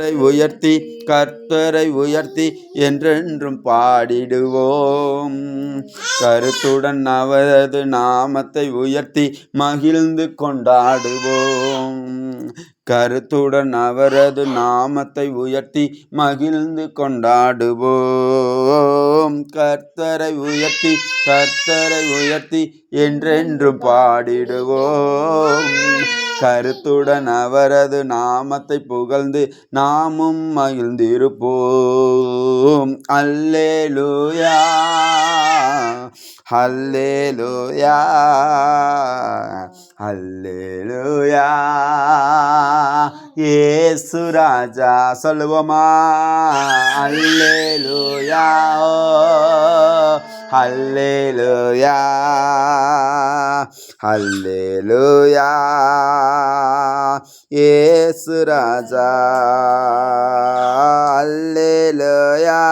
கர்த்தரை உயர்த்தி கர்த்தரை உயர்த்தி என்றென்றும் பாடிடுவோம். கருத்துடன் அவரது நாமத்தை உயர்த்தி மகிழ்ந்து கொண்டாடுவோம். கருத்துடன் அவரது நாமத்தை உயர்த்தி மகிழ்ந்து கொண்டாடுவோம். கர்த்தரை உயர்த்தி கர்த்தரை உயர்த்தி என்றென்றும் பாடிடுவோம். கருத்துடன் அவரது நாமத்தை புகழ்ந்து நாமும் மகிழ்ந்திருப்போம். அல்லே லூயா அல்லே லூயா அல்லே லூயா ஏசு ராஜா சொல்லுவோமா? அல்லே லூயா ஓ. Hallelujah hallelujah. యేసు రాజా హల్లేలుయా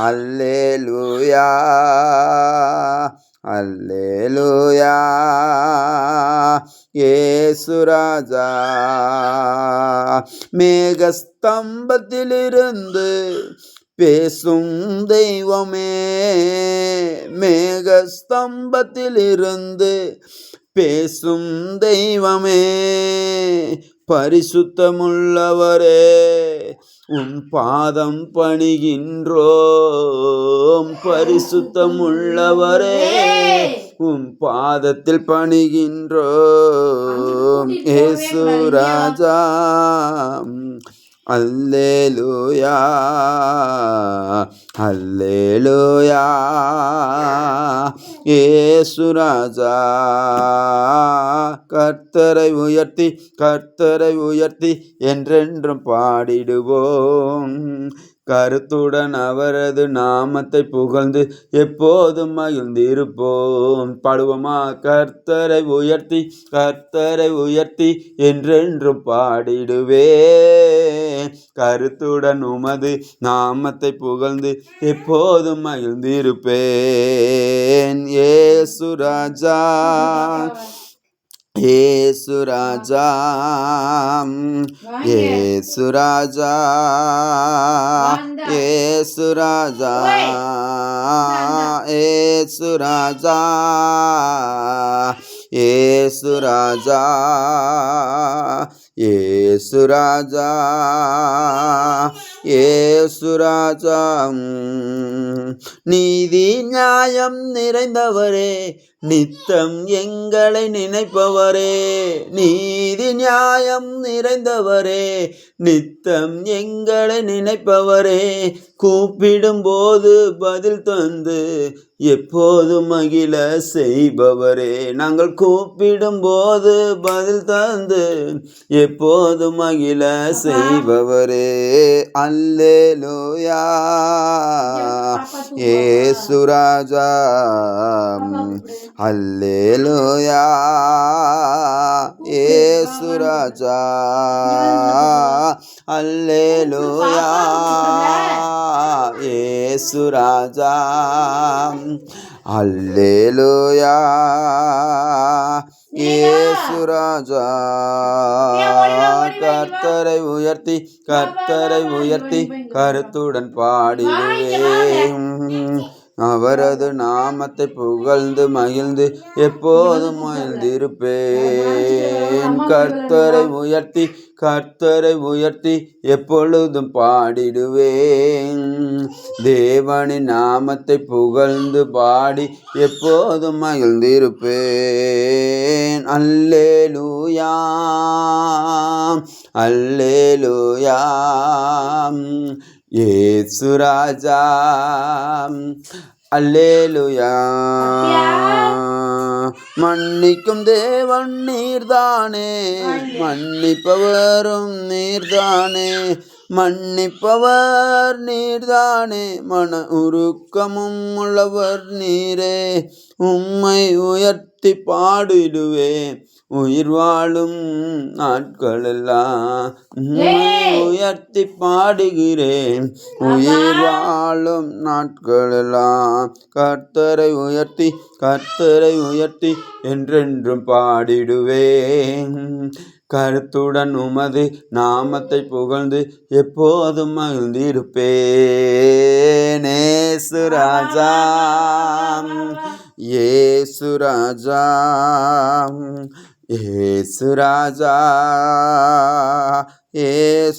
హల్లేలుయా హల్లేలుయా. യേശു രാജ മേഘസ്തംഭത്തിലിരുന്ന് பேசும் தெய்வமே மேகஸ்தம்பத்திலிருந்து பேசும் தெய்வமே பரிசுத்தமுள்ளவரே உன் பாதம் பணிகின்றோம் பரிசுத்தமுள்ளவரே உன் பாதத்தில் பணிகின்றோம் ஏசு ராஜா அல்லேலூயா. அல்லேலூயா ஏசு கர்த்தரை உயர்த்தி கர்த்தரை உயர்த்தி என்றென்றும் பாடிடுவோம். கருத்துடன் அவரது நாமத்தை புகழ்ந்து எப்போதும் மகிழ்ந்திருப்போம். பாடுவோமா? கர்த்தரை உயர்த்தி கர்த்தரை உயர்த்தி என்றென்றும் பாடிடுவே கருத்துடன் உமது நாமத்தை புகழ்ந்து எப்போதும் மகிழ்ந்திருப்பேன். ஏசு ఏసురాజా ఏసురాజా ఏసురాజా ఏసురాజా ఏసురాజా ఏసురాజా ఏసురాజా నీది న్యాయం நிறைந்தவரே நித்தம் எங்களை நினைப்பவரே நீதி நியாயம் நிறைந்தவரே நித்தம் எங்களை நினைப்பவரே கூப்பிடும்போது பதில் தந்து எப்போது மகிழ செய்பவரே. நாங்கள் கூப்பிடும்போது பதில் தந்து எப்போது மகிழ செய்பவரே. அல்லேலூயா. ஏசுராஜா அல்லேலூயா அல்லேலோயா அல்லேலூயா ஏசுராஜா அல்லேலூயா ஏசுராஜா கர்த்தரை உயர்த்தி கர்த்தரை உயர்த்தி கருத்துடன் பாடிடுவேன் அவரது நாமத்தை புகழ்ந்து மகிழ்ந்து எப்போதும் மகிழ்ந்திருப்பேன். கர்த்தரை உயர்த்தி கர்த்தரை உயர்த்தி எப்பொழுதும் பாடிடுவேன். தேவனின் நாமத்தை புகழ்ந்து பாடி எப்போதும் மகிழ்ந்திருப்பேன். அல்லேலூயா அல்லேலூயா. ஏசு ராஜா. அல்லேலுயா. மன்னிக்கும் தேவன் நீர்தானே. மன்னிப்பவரும் நீர்தானே. மன்னிப்பவர் நீர்தானே. மன உருக்கமும் உள்ளவர் நீரே. உம்மை உயர்த்தி பாடிடுவேன். உயிர் வாழும் நாட்களெல்லாம் உயர்த்தி பாடுகிறேன். உயிர் வாழும் நாட்களெல்லாம் கர்த்தரை உயர்த்தி கர்த்தரை உயர்த்தி என்றென்றும் பாடிடுவேன். கருத்துடன் உமது நாமத்தை புகழ்ந்து எப்போதும் மகிழ்ந்திருப்பேன். ஏசு ராஜா ஏசு ராஜா ஏசு ராஜா ஏசு